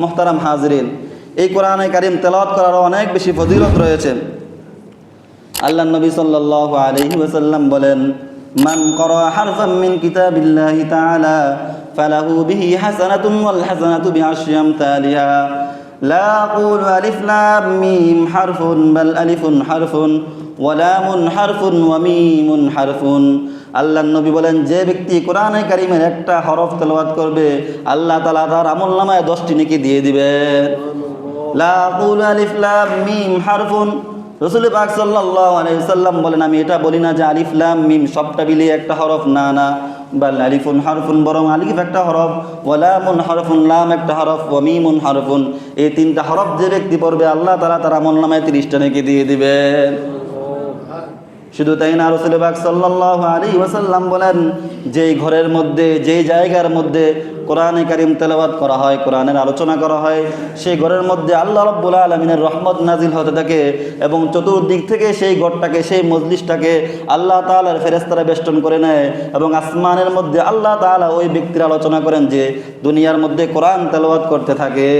মোহতারাম হাজরিন, এই কোরআনে কারিম তেলাওয়াত করার অনেক বেশি ফজিলত রয়েছে। আল্লাহ নবী সাল্লাল্লাহু আলাইহি ওয়াসাল্লাম বলেন, মান করা হারফাম মিন কিতাবিল্লাহি তাআলা, ফালাহু বিহি হাসানাতুন ওয়াল হাসানাতু বিআশরি আমসালিহা লা আকুলু আলিফ লাম মিম হারফুন, বাল আলিফুন হারফুন। ওয়া লামুন হারফুন ওয়া মিমুন হারফুন। আল্লাহ নবী বলেন, যে ব্যক্তি কোরআনে কারিমের একটা হরফ তেলাওয়াত করবে, আল্লাহ তাআলা তার আমলনামায় 10টি নেকি দিয়ে দিবেন লা আকুলু আলিফ লাম মিম হারফুন। রসুল পাক সাল্লাম বলেন, আমি এটা বলি না যে আলিফ লাম মিম সবটা মিলিয়ে একটা হরফ, না না। বাল আলিফুন হারফুন বরং আলিফ একটা হরফ ওয়া লামুন হারফুন লাম একটা হরফ, ওয়া মিমুন হারফুন। এই তিনটা হরফ যে ব্যক্তি পড়বে, আল্লাহ তাআলা তার আমল নামায় 30টা নেকি দিয়ে দিবেন শুধু তাই না রসুল পাক সাল্লাল্লাহু আলাইহি ওয়াসাল্লাম বলেন, যেই ঘরের মধ্যে, যেই জায়গার মধ্যে কোরআনে কারিম তেলাওয়াত করা হয়, কোরআনের আলোচনা করা হয়, সেই ঘরের মধ্যে আল্লাহ রব্বুল আলমিনের রহমত নাজিল হতে থাকে এবং চতুর্দিক থেকে সেই ঘরটাকে, সেই মজলিসটাকে আল্লাহ তাআলার ফেরেস্তারা বেষ্টন করে নেয় এবং আসমানের মধ্যে আল্লাহ তাআলা ওই ব্যক্তির আলোচনা করেন যে, দুনিয়ার মধ্যে কোরআন তেলাওয়াত করতে থাকে।